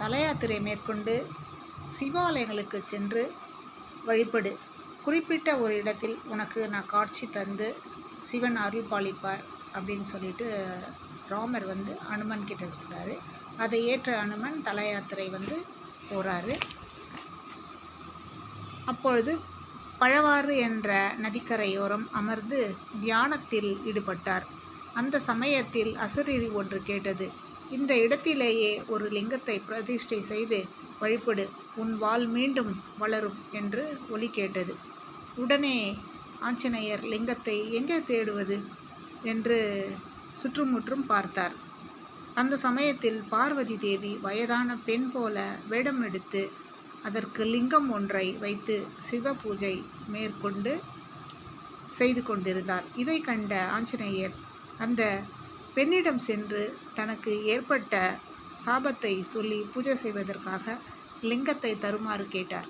தலையாத்திரை மேற்கொண்டு சிவாலயங்களுக்கு சென்று வழிபடு. குறிப்பிட்ட ஒரு இடத்தில் உனக்கு நான் காட்சி தந்து சிவன் அருள் பாலிப்பார் அப்படின்னு சொல்லிட்டு ராமர் வந்து அனுமன் கிட்ட சொல்கிறாரு அதை ஏற்ற அனுமன் தல யாத்திரை வந்து போகிறாரு அப்பொழுது பழவாறு என்ற நதிக்கரையோரம் அமர்ந்து தியானத்தில் ஈடுபட்டார். அந்த சமயத்தில் அசரீரி ஒன்று கேட்டது. இந்த இடத்திலேயே ஒரு லிங்கத்தை பிரதிஷ்டை செய்து வழிபடு உன் வாள் மீண்டும் வளரும் என்று ஒலி கேட்டது. உடனே ஆஞ்சநேயர் லிங்கத்தை எங்கே தேடுவது? என்று சுற்றுமுற்றும் பார்த்தார். அந்த சமயத்தில் பார்வதி தேவி வயதான பெண் போல வேடம் எடுத்து அதற்கு லிங்கம் ஒன்றை வைத்து சிவ பூஜை மேற்கொண்டு செய்து கொண்டிருந்தார். இதை கண்ட ஆஞ்சநேயர் அந்த பெண்ணிடம் சென்று தனக்கு ஏற்பட்ட சாபத்தை சொல்லி பூஜை செய்வதற்காக லிங்கத்தை தருமாறு கேட்டார்.